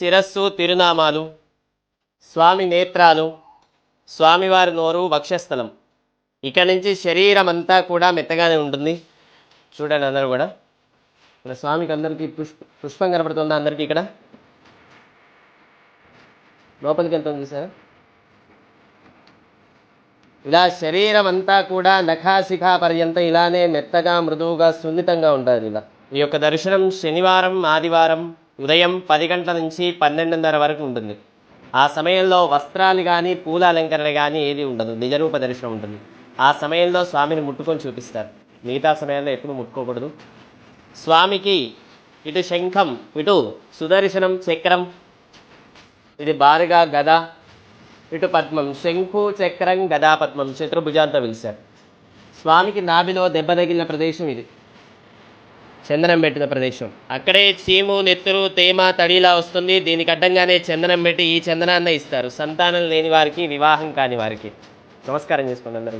శిరస్సు తిరునామాలు స్వామి నేత్రాలు స్వామివారి నోరు వక్షస్థలం. ఇక నుంచి శరీరం అంతా కూడా మెత్తగానే ఉంటుంది. చూడండి అందరూ కూడా. ఇక్కడ స్వామికి అందరికీ పుష్ప పుష్పం కనపడుతుందా అందరికీ ఇక్కడ? లోపలికి వెళ్తుంది సార్ ఇలా శరీరం అంతా కూడా నఖాశిఖా పర్యంతం ఇలానే మెత్తగా మృదువుగా సున్నితంగా ఉంటుంది ఇలా. ఈ యొక్క దర్శనం శనివారం ఆదివారం ఉదయం పది గంటల నుంచి పన్నెండున్నర వరకు ఉంటుంది. ఆ సమయంలో వస్త్రాలు కానీ పూల అలంకరణ కానీ ఏది ఉండదు. నిజరూప దర్శనం ఉంటుంది. ఆ సమయంలో స్వామిని ముట్టుకొని చూపిస్తారు. మిగతా సమయంలో ఎప్పుడు ముట్టుకోకూడదు. స్వామికి ఇటు శంఖం ఇటు సుదర్శనం చక్రం ఇది బారుగా గద ఇటు పద్మం శంఖు చక్రం గదా పద్మం చతుర్భుజాంతో పిలిచారు. స్వామికి నాభిలో దెబ్బ తగిలిన ప్రదేశం ఇది. చందనం పెట్టిన ప్రదేశం. అక్కడే చీము నెత్తురు తేమ తడిలా వస్తుంది. దీనికి అడ్డంగానే చందనం పెట్టి ఈ చందనాన్ని ఇస్తారు. సంతానం లేని వారికి వివాహం కాని వారికి. నమస్కారం చేసుకోండి అందరూ